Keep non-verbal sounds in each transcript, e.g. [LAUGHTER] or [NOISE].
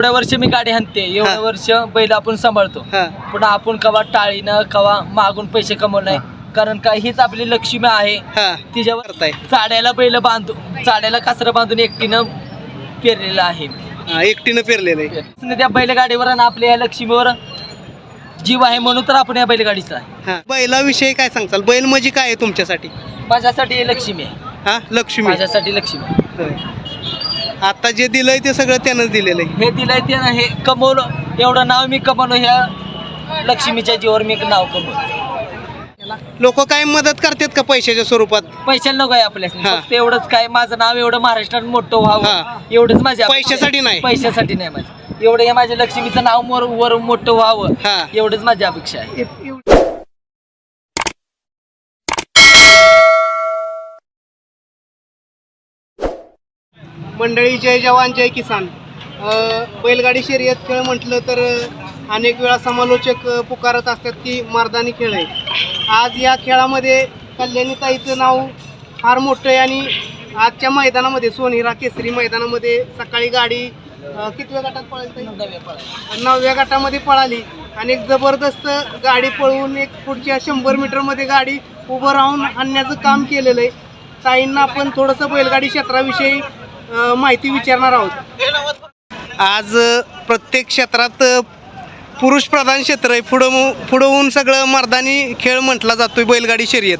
एवढ्या वर्ष मी गाडी हाणते हा. एवढ्या वर्ष बैल आपण सांभाळतो. हा. पुन्हा आपण कवा टाळीनं कवा मागून पैसे कमवलं नाही कारण का हीच आपली लक्ष्मी आहे. हा. तिच्यावर करताय. चाड्याला बैल बांधून चाड्याला कासरं बांधून एकटीनं पेरलेलं आहे. हा, एकटीनं पेरलेलं आहे. त्या बैलगाडीवर आणि आपल्या या लक्ष्मीवर जीव आहे म्हणून तर आपण या बैलगाडीचा आहे. हा. बैलाविषयी काय सांगताल? बैल म्हणजे काय आहे तुमच्यासाठी? माझ्यासाठी हे लक्ष्मी आहे. हा? लक्ष्मी. माझ्यासाठी लक्ष्मी आहे. होय. आता जे दिलंय ते सगळं त्यानंच दिलेलं आहे. हे दिलंय ते ना हे कमवलं एवढं नाव मी कमवलं ह्या लक्ष्मीच्या जीवावर मी नाव कमवलं लोक काय मदत करतात का पैशाच्या स्वरूपात? पैशाला नको आहे आपल्या हा. फक्त एवढंच काय माझं नाव एवढं महाराष्ट्रात मोठं हा. व्हावं एवढंच माझ्या पैशासाठी नाही. पैशासाठी नाही माझं एवढं हे माझ्या लक्ष्मीचं नाव मोर वर मोठं व्हावं. हा. एवढंच माझी अपेक्षा आहे. मंडळी जय जवान जय किसान बैलगाडी शर्यत खेळ म्हटलं तर अनेक वेळा समालोचक पुकारत असतात की मर्दानी खेळ आहे. आज या खेळामध्ये कल्याणी ताईचं नाव फार मोठं आहे आणि आजच्या मैदानामध्ये सोनेरा केसरी मैदानामध्ये सकाळी गाडी कितव्या गटात पळाली? नवव्या गटामध्ये पळाली. आणि एक जबरदस्त गाडी पळवून एक पुढच्या शंभर मीटरमध्ये गाडी उभं राहून आणण्याचं काम केलेलं आहे. ताईंना आपण थोडंसं बैलगाडी क्षेत्राविषयी माहिती विचारणार आहोत. आज प्रत्येक क्षेत्रात पुरुष प्रधान क्षेत्र आहे. पुढं पुढं होऊन सगळं मर्दानी खेळ म्हटला जातोय बैलगाडी शर्यत.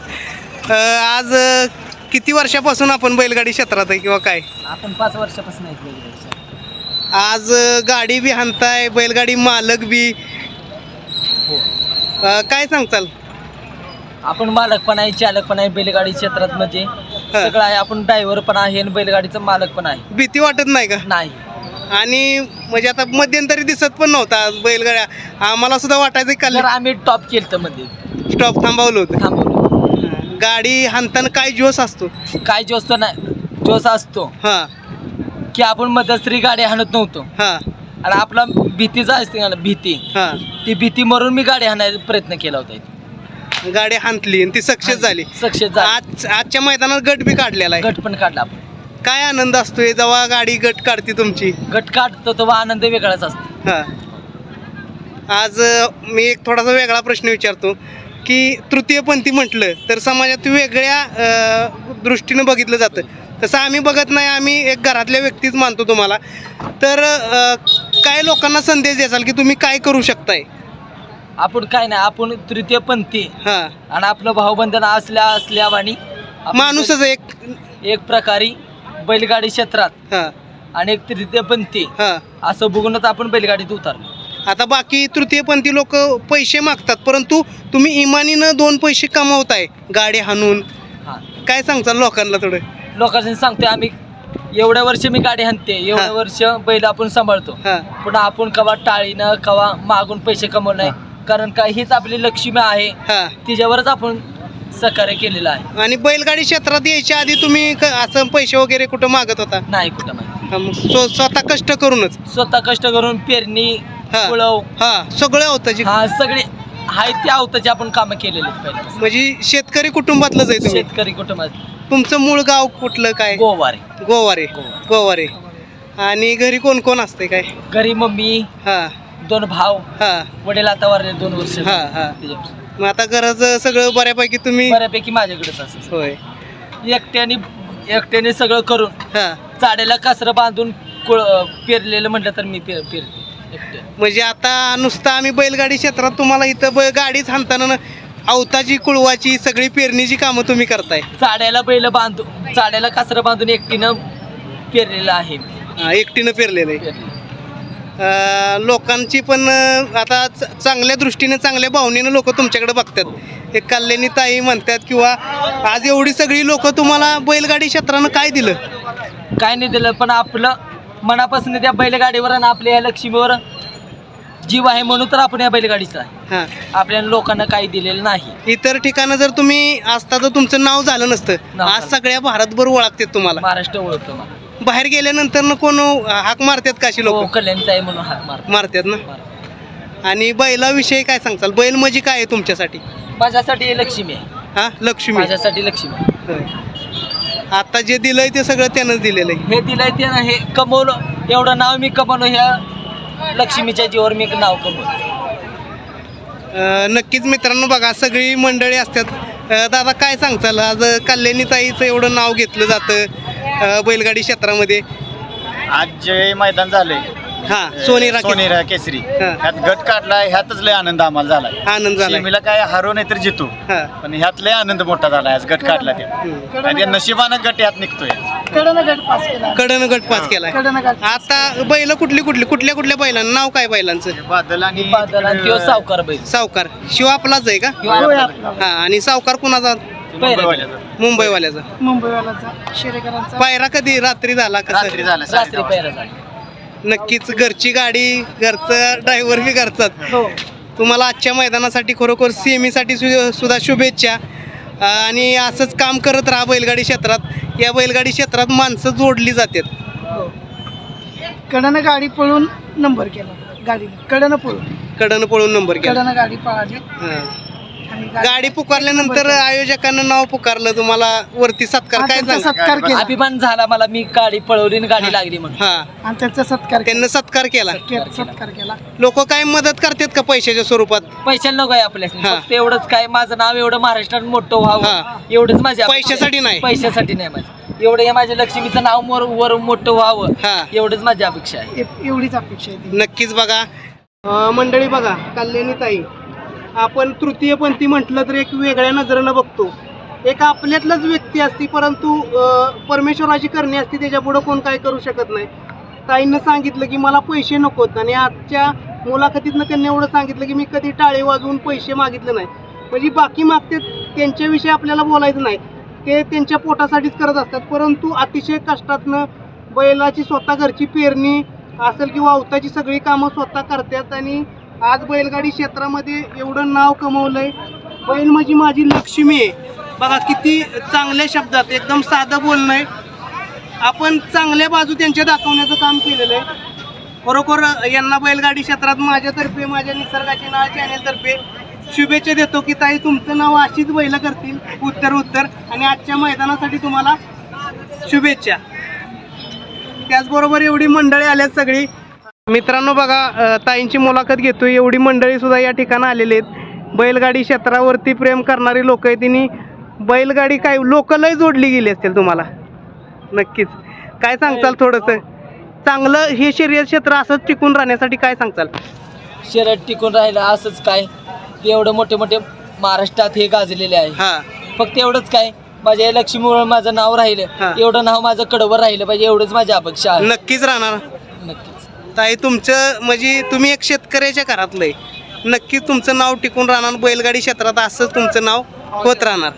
आज किती वर्षापासून आपण बैलगाडी क्षेत्रात आहे किंवा काय? आपण पाच वर्षापासून. आज गाडी बी हाणताय बैलगाडी मालक बी. हो. काय सांगताल? आपण मालक पण आहे चालक पण आहे बैलगाडी क्षेत्रात म्हणजे. [LAUGHS] सगळं आहे. आपण ड्रायव्हर पण आहे आणि बैलगाडीचा मालक पण आहे. भीती वाटत नाही का? नाही. आणि म्हणजे आता मध्यंतरी दिसत पण नव्हता बैलगाड्या. आम्हाला सुद्धा वाटायचं की तर आम्ही टॉप केलं मध्ये. स्टॉप थांबवलं होतं. थांबवलो. गाडी हाणताना काय जोश असतो? काय जोस नाही. जोस असतो. हा. की आपण मध्यस्त्री गाडी हाणत नव्हतो. हा. आणि आपला भीतीचा असते ना भीती. हा. ती भीती मरून मी गाडी हाणायचा प्रयत्न केला होता इथे. गाडी हाणली आणि ती सक्सेस झाली. सक्सेस आज आजच्या मैदानात गट बी काढलेला आहे. गट पण काढला आपण. काय आनंद असतोय? जेव्हा गाडी गट काढते तुमची. गट काढतो तेव्हा आनंद वेगळाच असतो. हा. आज अ, मी एक थोडासा वेगळा प्रश्न विचारतो की तृतीयपंथी म्हटलं तर समाजात वेगळ्या अ, दृष्टीनं बघितलं जातं. तसं आम्ही बघत नाही आम्ही एक घरातल्या व्यक्तीच मानतो तुम्हाला. तर अ, काय लोकांना संदेश द्याल की तुम्ही काय करू शकताय? आपण काय नाही आपण तृतीयपंथी हां. आणि आपलं भाऊबंधन असल्या असल्यावानी आपण माणूसच एक एक प्रकारे बैलगाडी क्षेत्रात. हां. आणि एक तृतीयपंथी हां. असं बघूनच आपण बैलगाडीत उतरलो. आता बाकी तृतीयपंथी लोक पैसे मागतात परंतु तुम्ही इमानीनं दोन पैसे कमावताय गाडी हाणून. हा. काय सांगता लोकांना थोडं? लोकांनी सांगतोय आम्ही एवढ्या वर्ष मी गाडी हाणते एवढ्या हा. वर्ष बैल आपण सांभाळतो. हां. पुन्हा आपण कवा टाळीनं कवा मागून पैसे कमवलं नाही. कारण का हीच आपली लक्ष्मी आहे. हां. तिच्यावरच आपण सहकार्य केलेलं आहे. आणि बैलगाडी क्षेत्रात यायच्या आधी तुम्ही क- असं पैसे वगैरे कुठं मागत होता? नाही कुठं माहिती हा, मग स्व- स्वतः कष्ट करूनच. स्वतः कष्ट करून पेरणी हा. कुळव हा सगळं होतं जे हा सगळे हाय त्या अवताची आपण कामं केलेली आहेत पहिल्यापासून. म्हणजे शेतकरी कुटुंबातलंच आहे तुम्ही? शेतकरी कुटुंबात. तुमचं मूळ गाव कुठलं काय? गोवारे. गोवारे. गोवा. गोवारे. आणि घरी कोण कोण असते काय? घरी मम्मी हा. दोन भाव हा. वडील आता वारले दोन वर्ष. हा, हा. त्याच्यापासून. मग आता घराचं सगळं बऱ्यापैकी तुम्ही बऱ्यापैकी माझ्याकडेच असं. होय. एकट्याने एकट्याने सगळं करून हा. चाड्याला कासरं बांधून कुळ पेरलेलं म्हटलं तर मी पेर पेरते म्हणजे आता नुसतं आम्ही बैलगाडी क्षेत्रात तुम्हाला इथं ब- गाडीच हाणताना ना अवताची कुळवाची सगळी पेरणीची कामं तुम्ही करताय. चाड्याला बैल बांधून चाड्याला कासरं बांधून एकटीनं पेरलेलं आहे हा, एकटीनं पेरलेलं आहे. पेरलेलं. लोकांची पण आता चांगल्या दृष्टीने चांगल्या भावनेनं लोक तुमच्याकडे बघतात. एक कल्याणी ताई म्हणतात किंवा आज एवढी सगळी लोक तुम्हाला बैलगाडी क्षेत्रानं काय दिलं? काय नाही दिलं पण आपलं मनापासून त्या बैलगाडीवर आणि आपल्या या लक्ष्मीवर जीव आहे म्हणून तर आपण या बैलगाडीचा आहे. हां. आपल्या लोकांना काही दिलेलं नाही. इतर ठिकाणं जर तुम्ही असता तर तुमचं नाव झालं नसतं. आज. सगळ्या भारतभर ओळखतात तुम्हाला. महाराष्ट्र ओळखतो बाहेर गेल्यानंतर न कोण हाक मारतात का अशी हो लोक कल्याणचा आहे म्हणून हाक मारतो मारतात ना. आणि बैलाविषयी काय सांगताल? बैल म्हणजे काय आहे तुमच्यासाठी? माझ्यासाठी हे लक्ष्मी आहे. हा? लक्ष्मी? माझ्यासाठी लक्ष्मी आहे. होय. आता जे दिलंय ते सगळं त्यानंच दिलेलं आहे. हे दिलंय ते ना हे कमवलं एवढं नाव मी कमवलं ह्या लक्ष्मीच्या जीवर मी नाव कमवतो अ, नक्कीच मित्रांनो बघा सगळी मंडळी असतात. अ, दादा काय सांगताल? आज कल्याणी ताईचं एवढं नाव घेतलं जातं. अ, बैलगाडी क्षेत्रामध्ये? आज जे मैदान झालंय. हा सोनेरा सोनेरा केसरी. हा. ह्यात गट काढलाय ह्यातच लय आनंद आम्हाला झालाय. आनंद झाला सीमेला काय हारू नाही तर जितू. हा. पण ह्यात लय आनंद मोठा झालाय आज गट काढला ते. हम्म. आणि त्या नशिबानं गट यात निघतोय. कडनं गट पास केलाय आता बैल कुठली कुठली कुठल्या कुठल्या बैलांना? नाव काय बैलांचं? बादल आणि बादल आणि त्यो सावकार बैल. सावकार. शिव आपलाच आहे का? ह्यो आपला. हा आणि सावकार कुणाचा? मुंबईवाल्याचं. मुंबईवाल्याचा. मुंबईवालाचा शेरेकरांचा. पायरा कधी? रात्री झाला कसं रात्री झाला रात्री साडेदहा वाजता. पहिला झाला. नक्कीच घरची गाडी घरचा ड्रायव्हर बी घरचाच. हो. तुम्हाला आजच्या मैदानासाठी खरोखर सेमीसाठी सु- सुद्धा शुभेच्छा. अं, आणि असंच काम करत राहा बैलगाडी क्षेत्रात. या बैलगाडी क्षेत्रात माणसं जोडली जातात. हो. कडनं गाडी पळून नंबर केला. गाडीने. कडनं पळून. कडनं पळून नंबर केला. कडनं गाडी पळाली. हां. गाडी पुकारल्यानंतर आयोजकांना नाव पुकारलं तुम्हाला वरती सत्कार काय त्यांचा सांग सत्कार केला. अभिमान झाला मला मी गाडी पळवली आणि गाडी लागली म्हणून. हा. आणि त्यांचा सत्कार त्यांना सत्कार केला. के- सत्कार केला. लोक काय मदत करतात का पैशाच्या स्वरूपात? पैशाला नको आहे आपल्याला. फक्त एवढंच काय माझं नाव एवढं महाराष्ट्रात मोठं हा. व्हावं एवढंच माझ्या पैशासाठी नाही. पैशासाठी नाही माझ्या. एवढं हे माझ्या लक्ष्मीचं नाव मोर वर मोठं व्हावं. हा. एवढंच माझी अपेक्षा आहे. एवढीच अपेक्षा आहे ती. नक्कीच बघा. अं, मंडळी बघा कल्याणी ताई आपण तृतीयपंथी म्हटलं तर एक वेगळ्या नजरेनं बघतो. एक आपल्यातलंच व्यक्ती असती परंतु परमेश्वराची करणी असती त्याच्यापुढं कोण काय करू शकत नाही. ताईनं सांगितलं की मला पैसे नकोत. आणि आजच्या मुलाखतीतनं त्यांनी एवढं सांगितलं की मी कधी टाळे वाजवून पैसे मागितले नाही. म्हणजे बाकी मागते त्यांच्याविषयी आपल्याला बोलायचं नाही. ते त्यांच्या पोटासाठीच करत असतात. परंतु अतिशय कष्टातनं बैलाची स्वतः घरची पेरणी असेल किंवा अवताची सगळी कामं स्वतः करतात आणि आज बैलगाडी क्षेत्रामध्ये एवढं नाव कमवलंय. बैल म्हणजे माझी लक्ष्मी आहे. बघा किती चांगल्या शब्दात एकदम साधं बोलणं आहे आपण चांगल्या बाजू त्यांच्या दाखवण्याचं काम केलेलं आहे. खरोखर यांना बैलगाडी क्षेत्रात माझ्यातर्फे माझ्या निसर्गाची नाव चॅनेलतर्फे शुभेच्छा देतो की ताई तुमचं नाव अशीच बैल करतील उत्तर उत्तर. आणि आजच्या मैदानासाठी तुम्हाला शुभेच्छा. त्याचबरोबर एवढी मंडळी आल्यात सगळी. मित्रांनो बघा अ, ताईंची मुलाखत घेतोय. एवढी मंडळी सुद्धा या ठिकाणी आलेली आहेत. बैलगाडी क्षेत्रावरती प्रेम करणारी लोक आहेत. तिने बैलगाडी काय लोक लय जोडली गेली असतील तुम्हाला? नक्कीच. काय सांगताल थोडंसं? चांगलं हे शर्यत क्षेत्र असंच टिकून राहण्यासाठी काय सांगताल? शर्यत टिकून राहिलं असंच काय? ते एवढं मोठे मोठे महाराष्ट्रात हे गाजलेले आहे. हां. फक्त एवढंच काय? माझ्या या लक्ष्मीमुळे माझं नाव हा. राहिलं एवढं नाव माझं कडवर राहिलं पाहिजे. एवढंच माझी अपेक्षा आहे. नक्कीच राहणार. नक्कीच. ताई तुमचं म्हणजे तुम्ही एक शेतकऱ्याच्या घरातलं आहे नक्की तुमचं नाव टिकून राहणार बैलगाडी क्षेत्रात असंच तुमचं नाव होत राहणार.